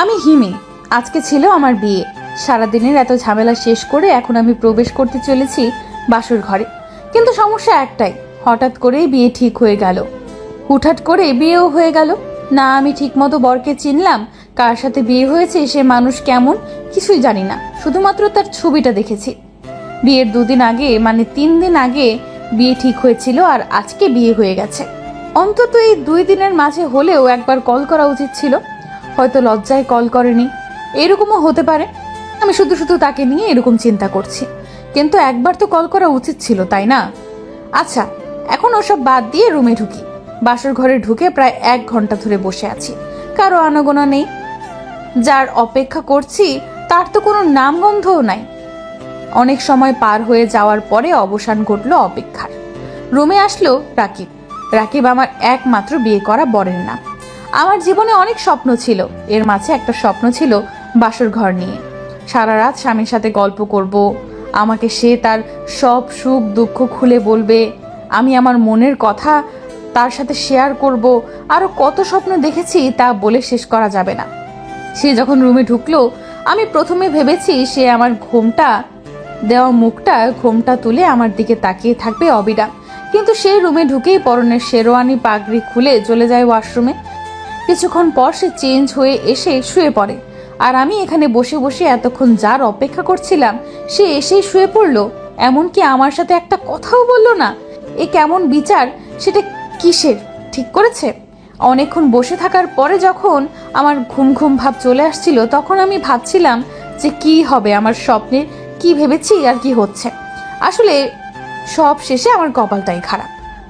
আমি হিমি। আজকে ছিল আমার বিয়ে। সারাদিনের এত ঝামেলা শেষ করে এখন আমি প্রবেশ করতে চলেছি বাসুর ঘরে। কিন্তু সমস্যা একটাই, হঠাৎ করেই বিয়ে ঠিক হয়ে গেল। হুটহাট করে বিয়েও হয়ে গেল। না, আমি ঠিকমতো বরকে চিনলাম, কার সাথে বিয়ে হয়েছে, সে মানুষ কেমন, কিছুই জানি না। শুধুমাত্র তার ছবিটা দেখেছি। বিয়ের দুদিন আগে মানে তিন দিন আগে বিয়ে ঠিক হয়েছিল আর আজকে বিয়ে হয়ে গেছে। অন্তত এই দুই দিনের মাঝে হলেও একবার কল করা উচিত ছিল। হয়তো লজ্জায় কল করেনি। এরকমও হতে পারে। আমি শুধু শুধু তাকে নিয়ে এরকম চিন্তা করছি। কিন্তু একবার তো কল করা উচিত ছিল, তাই না? আচ্ছা এখন ওসব বাদ দিয়ে রুমে ঢুকি। বাসর ঘরে ঢুকে প্রায় এক ঘণ্টা ধরে বসে আছি। কারও আনাগোনা নেই। যার অপেক্ষা করছি, তার তো কোনো নামগন্ধও নাই। অনেক সময় পার হয়ে যাওয়ার পরে অবসান ঘটল অপেক্ষার। রুমে আসলো রাকিব। রাকিব আমার একমাত্র বিয়ে করা বরের নাম। আমার জীবনে অনেক স্বপ্ন ছিল। এর মাঝে একটা স্বপ্ন ছিল বাসর ঘর নিয়ে। সারা রাত স্বামীর সাথে গল্প করব। আমাকে সে তার সব সুখ দুঃখ খুলে বলবে। আমি আমার মনের কথা তার সাথে শেয়ার করব। আরও কত স্বপ্ন দেখেছি তা বলে শেষ করা যাবে না। সে যখন রুমে ঢুকলো, আমি প্রথমে ভেবেছি সে আমার ঘোমটা, দেওয়া মুখটা, ঘোমটা তুলে আমার দিকে তাকিয়ে থাকবে অবিরাম। কিন্তু সে রুমে ঢুকেই পরনের শেরওয়ানি পাগড়ি খুলে চলে যায় ওয়াশরুমে কিছুক্ষণ পর সে চেঞ্জ হয়ে এসে শুয়ে পড়ে। আর আমি এখানে বসে বসে এতক্ষণ যার অপেক্ষা করছিলাম, সে এসেই শুয়ে পড়ল। এমনকি আমার সাথে একটা কথাও বলল না। এ কেমন বিচার, সেটা কিসের? ঠিক করেছে? অনেকক্ষণ বসে থাকার পরে যখন আমার ঘুম ঘুম ভাব চলে আসছিল, তখন আমি ভাবছিলাম যে কি হবে আমার স্বপ্নের, কি ভেবেছি আর কি হচ্ছে। আসলে সব শেষে আমার কপালটাই খারাপ।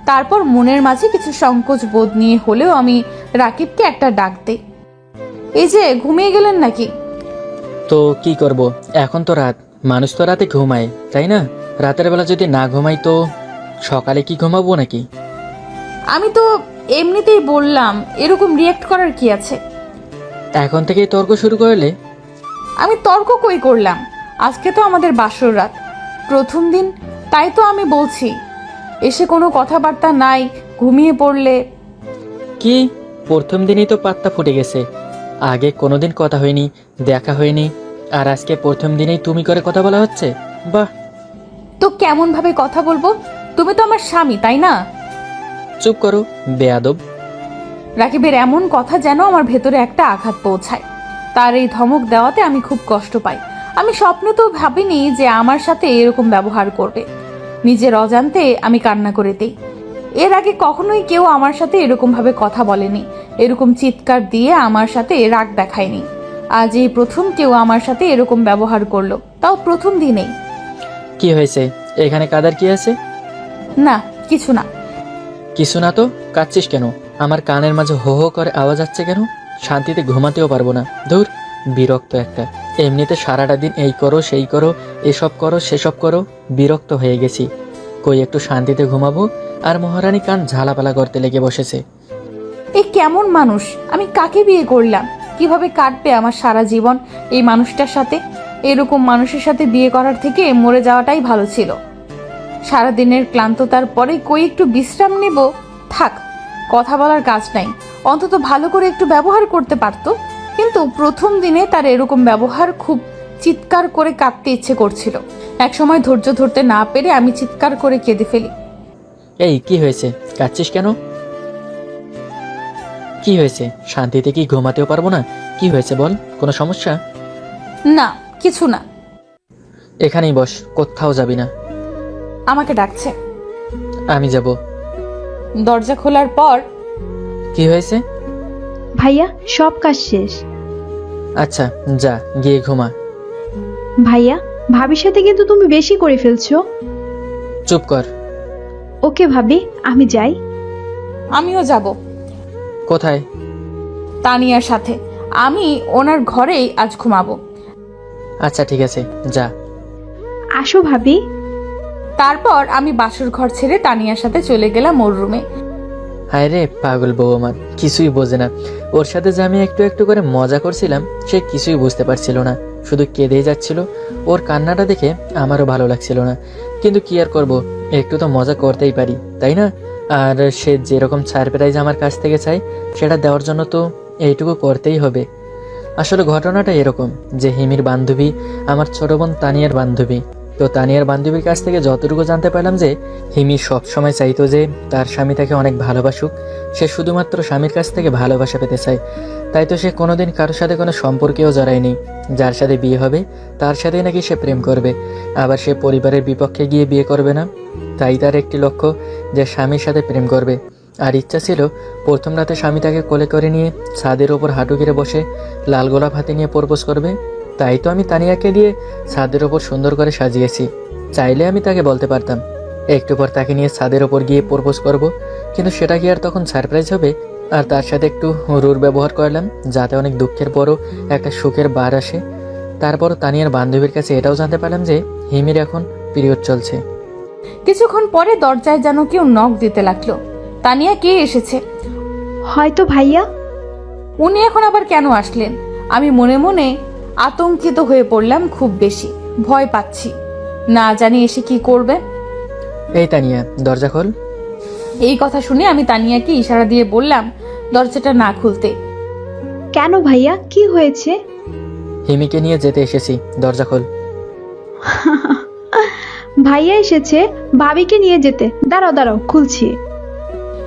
তারপর মনের মাঝে কিছু সংকোচ বোধ নিয়ে হলেও আমি রাকিবকে একটা ডাক দেই এই যে ঘুমিয়ে গেলেন নাকি? তো কি করব? এখন তো রাত। মানুষ তো রাতে ঘুমায় তাই না? রাতের বেলা যদি না ঘুমাই তো সকালে কি ঘুমাবো নাকি? আমি তো এমনিতেই বললাম এরকম রিয়েক্ট করার কি আছে? এখন থেকেই তর্ক শুরু করলে? আমি তর্ক কই করলাম? আজকে তো আমাদের বাসর রাত। প্রথম দিন তাই তো আমি বলছি। এসে কোনো কথাবার্তা নাই ঘুমিয়ে পড়লে। কি? প্রথম দিনই তো পাত্তা ফুটে গেছে। আগে কোনোদিন কথা হয়নি দেখা হয়নি আর আজকে প্রথম দিনেই তুমি করে কথা বলা হচ্ছে? বাহ! তো কেমন ভাবে কথা বলব? তুমি তো আমার স্বামী তাই না? চুপ করো বেয়াদব। রাকিবের এমন কথা যেন আমার ভেতরে একটা আঘাত পৌঁছায়। তার এই ধমক দেওয়াতে আমি খুব কষ্ট পাই। আমি স্বপ্নে তো ভাবিনি যে আমার সাথে এরকম ব্যবহার করবে। নিজের অজান্তে আমি কান্না করে দিই। এর আগে কখনোই কেউ আমার সাথে এরকম ভাবে কথা বলেনি। এরকম চিৎকার দিয়ে আমার সাথে রাগ দেখায়নি। আজ এই প্রথম কেউ আমার সাথে এরকম ব্যবহার করল। তাও প্রথম দিনেই। কি হয়েছে? এখানে কাদার কি আছে? না কিছু না। কিছু না তো? কাচ্ছিস কেন? আমার কানের মাঝে হো হো করে আওয়াজ আসছে কেন? শান্তিতে ঘুমাতেও পারব না। ধুর বিরক্ত একটা। এমনিতে সারাটা দিন এই করো সেই করো এসব করো সেসব করো বিরক্ত হয়ে গেছি। কই, একটু শান্তিতে ঘুমাবো? আর মহারানী কান ঝালাপালা করতে লেগে বসেছে। এ কেমন মানুষ? আমি কাকে বিয়ে করলাম? কীভাবে কাটবে আমার সারা জীবন এই মানুষটার সাথে? এরকম মানুষের সাথে বিয়ে করার থেকে মরে যাওয়াটাই ভালো ছিল। সারা দিনের ক্লান্ততার পরে কই একটু বিশ্রাম নেব? থাক, কথা বলার কাজ নাই। অন্তত ভালো করে একটু ব্যবহার করতে পারতো। কিন্তু প্রথম দিনে তার এরকম ব্যবহার খুব চিৎকার করে কাঁদতে ইচ্ছে করছিল। একসময় ধৈর্য ধরতে না পেরে আমি চিৎকার করে কেঁদে ফেলি। এই কি হয়েছে? কাচ্ছিস কেন? কি হয়েছে? শান্তিতে কি ঘুমাতেও পারব না? কি হয়েছে বল? কোনো সমস্যা? না কিছু না। এখানেই বস কোথাও যাবি না। আমাকে ডাকছে। আমি যাব। দরজা খোলার পর কি হয়েছে? ভাইয়া সব কাজ শেষ। আচ্ছা যা গিয়ে ঘুমা। ভাইয়া ভাবির সাথে কিন্তু তুমি বেশি করে ফেলছো। চুপ কর। ওকে ভাবি আমি যাই। আমিও যাব। কোথায়? তানিয়ার সাথে। আমি ওনার ঘরেই আজ ঘুমাবো। আচ্ছা ঠিক আছে যা। আসো ভাবি। তারপর আমি বাসুর ঘর ছেড়ে তানিয়ার সাথে চলে গেলাম ওর রুমে। হায় রে পাগল বউ আমার কিছুই বোঝে না। ওর সাথে যে আমি একটু একটু করে মজা করছিলাম সে কিছুই বুঝতে পারছিল না। শুধু কেঁদেই যাচ্ছিল। ওর কান্নাটা দেখে আমারও ভালো লাগছিল না। কিন্তু কি আর করব? একটু তো মজা করতেই পারি, তাই না? আর সে যেরকম সারপ্রাইজ আমার কাছ থেকে চাই সেটা দেওয়ার জন্য তো এইটুকু করতেই হবে। আসলে ঘটনাটা এরকম যে হিমির বান্ধবী, আমার ছোট বোন তানিয়ার বান্ধবী। তো তানিয়ার বান্ধবীর কাছ থেকে যতটুকু জানতে পারলাম যে, হিমি সবসময় চাইতো যে তার স্বামী তাকে অনেক ভালোবাসুক। সে শুধুমাত্র স্বামীর কাছ থেকে ভালোবাসা পেতে চায়। তাই তো সে কোনোদিন কারোর সাথে কোনো সম্পর্কেও জড়ায়নি যার সাথে বিয়ে হবে, তার সাথেই নাকি সে প্রেম করবে। আবার সে পরিবারের বিপক্ষে গিয়ে বিয়ে করবে না। তাই তার একটি লক্ষ্য যে স্বামীর সাথে প্রেম করবে। আর ইচ্ছা ছিল প্রথম রাতে স্বামী তাকে কোলে করে নিয়ে ছাদের ওপর হাঁটু গেড়ে বসে লাল গোলাপ হাতে নিয়ে প্রপোজ করবে। তাই তো আমি তানিয়াকে দিয়ে ছাদের ওপর সুন্দর করে সাজিয়েছি। চাইলে আমি তাকে বলতে পারতাম একটু পর তাকে নিয়ে ছাদের ওপর গিয়ে প্রপোজ করব। কিন্তু সেটা কি আর তখন সারপ্রাইজ হবে? আর তার সাথে একটু রুর ব্যবহার করলাম যাতে অনেক দুঃখের পরও একটা সুখের বার আসে। তারপর তানিয়ার বান্ধবীর কাছে এটাও জানতে পারলাম যে হিমির এখন পিরিয়ড চলছে। কিছুক্ষণ পরে দরজায় যেন কেউ নখ দিতে লাগল। তানিয়া কে এসেছে? হয়তো ভাইয়া। উনি এখন আবার কেন আসলেন? আমি মনে মনে আতঙ্কিত হয়ে পড়লাম খুব বেশি। ভয় পাচ্ছি। না জানি এসে কি করবে। এই তানিয়া দরজা খোল। এই কথা শুনে আমি তানিয়াকে ইশারা দিয়ে বললাম দরজাটা না খুলতে। কেন ভাইয়া? কি হয়েছে? হিমিকে নিয়ে যেতে এসেছি দরজা খোল। ভাইয়া এসেছে ভাবিকে নিয়ে যেতে। দাঁড়াও দাঁড়াও খুলছি।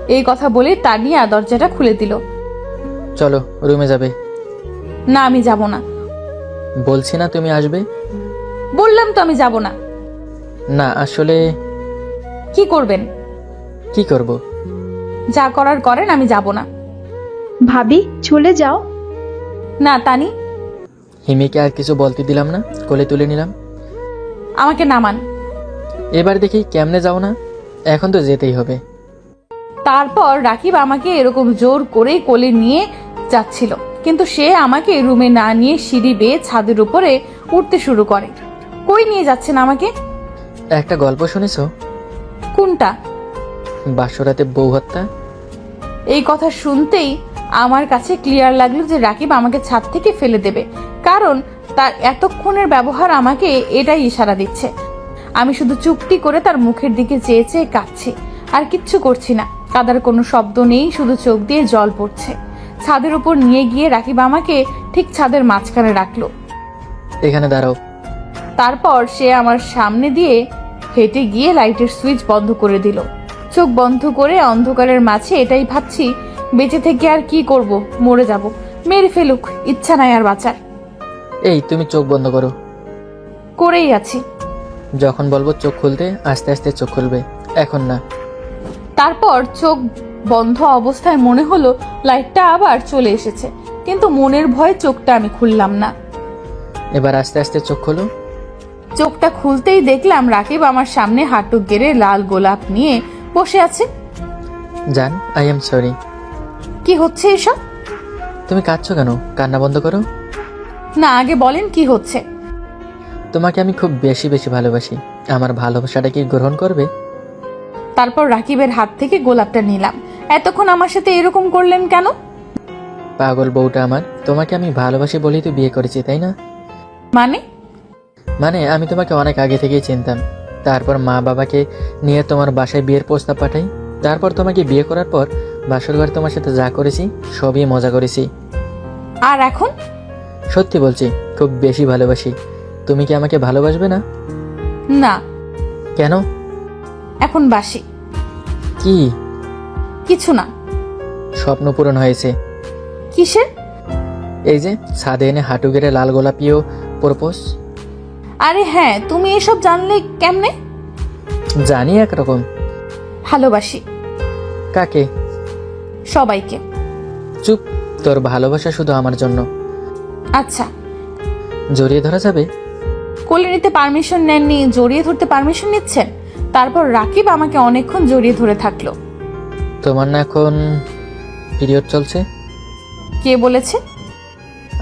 এই কথা বলে তানিয়া দরজাটা খুলে দিল। চলো রুমে যাবে। না আমি যাব না। বলছি না তুমি আসবে? বললাম তো আমি যাব না। না আসলে কি করবেন? কি করব? যা করার করেন আমি যাব না। ভাবি চলে যাও। না তানি। হিমিকে আর কিছু বলতে দিলাম না কোলে তুলে নিলাম। আমাকে নামান। এবার দেখি কেমনে যাও না এখন তো যেতেই হবে। তারপর রাকিব আমাকে এরকম জোর করে কোলে নিয়ে যাচ্ছিল। কিন্তু সে আমাকে রুমে না নিয়ে সিঁড়ি বেয়ে ছাদের উপরে উঠতে শুরু করে। কই নিয়ে যাচ্ছেন আমাকে? একটা গল্প শুনেছো? কোনটা? বাসরাতে বউ হত্যা? এই কথা শুনতেই আমার কাছে ক্লিয়ার লাগল যে রাকিব আমাকে ছাদ থেকে ফেলে দেবে কারণ তার এতক্ষণের ব্যবহার আমাকে এটাই ইশারা দিচ্ছে। আমি শুধু চুপটি করে তার মুখের দিকে চেয়ে চেয়ে কাঁদছি আর কিচ্ছু করছি না। কাদার কোনো শব্দ নেই শুধু চোখ দিয়ে জল পড়ছে। ছাদের উপর নিয়ে গিয়ে রাকিব আমাকে ঠিক ছাদের মাঝখানে রাখল। এখানে দাঁড়াও। তারপর সে আমার সামনে দিয়ে হেঁটে গিয়ে লাইটের সুইচ বন্ধ করে দিল। চোখ বন্ধ করে অন্ধকারের মাঝে এটাই ভাবছি বেঁচে থেকে আর কি করব? মরে যাব। মেরে ফেলুক ইচ্ছা নাই আর বাঁচার। এই তুমি চোখ বন্ধ করো। করেই আছি। যখন বলব চোখ খুলতে আস্তে আস্তে চোখ খুলবে। এখন না। তারপর চোখ বন্ধ অবস্থায় মনে হলো লাইটটা আবার চলে এসেছে কিন্তু মনের ভয়ে চোখটা আমি খুললাম না। এবার আস্তে আস্তে চোখ খোলো। চোখটা খুলতেই দেখলাম রাকিব আমার সামনে হাঁটু গেড়ে লাল গোলাপ নিয়ে বসে আছে। জান আই এম সরি কি হচ্ছে এসব? তুমি কাঁদছো কেন? কান্না বন্ধ করো। না আগে বলেন কি হচ্ছে? তোমাকে আমি খুব বেশি বেশি ভালোবাসি। আমার ভালোবাসাটা কি গ্রহণ করবে? তারপর রাকিবের হাত থেকে গোলাপটা নিলাম। এতক্ষণ আমার সাথে এরকম করলেন কেন? পাগল বউটা আমার তোমাকে আমি ভালোবাসি বলেই তো বিয়ে করেছি তাই না? মানে? মানে আমি তোমাকে অনেক আগে থেকেই চিনতাম। তারপর মা বাবাকে নিয়ে তোমার বাসায় বিয়ের প্রস্তাব পাঠাই। তারপর তোমাকে বিয়ে করার পর বাসর ঘর তোমার সাথে যা করেছি সবই মজা করেছি। আর এখন? সত্যি বলছি খুব বেশি ভালোবাসি। তুমি কি আমাকে ভালোবাসবে না? না। কেন? এখন বাসি। কি? কিছু না। স্বপ্ন পূরণ হয়েছে। কিসের? এই যে ছাদে এনে হাঁটু গেড়ে লাল গোলাপিও প্রপোজ। আরে হ্যাঁ তুমি এসব জানলে কেমনে? জানি একরকম। ভালোবাসি। কাকে? সবাইকে। চুপ তোর ভালোবাসা শুধু আমার জন্য। আচ্ছা। জড়িয়ে ধরা যাবে? কোলে নিতে পারমিশন নেননি জড়িয়ে ধরতে পারমিশন নিচ্ছেন? তারপর রাকিব আমাকে অনেকক্ষণ জড়িয়ে ধরে থাকল। তোমার না এখন পিরিয়ড চলছে? কে বলেছে?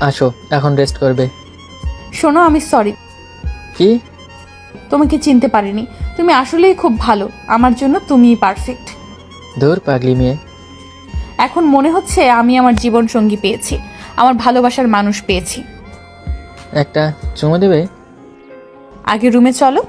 আসো এখন রেস্ট করবে। শোনো আমি সরি কি? তোমাকে চিনতে পারিনি। তুমি আসলেই খুব ভালো। আমার জন্য তুমিই পারফেক্ট ধুর পাগলি মেয়ে। এখন মনে হচ্ছে আমি আমার জীবন সঙ্গী পেয়েছি। আমার ভালোবাসার মানুষ পেয়েছি। একটা চুমো দেবে? আগে রুমে চলো।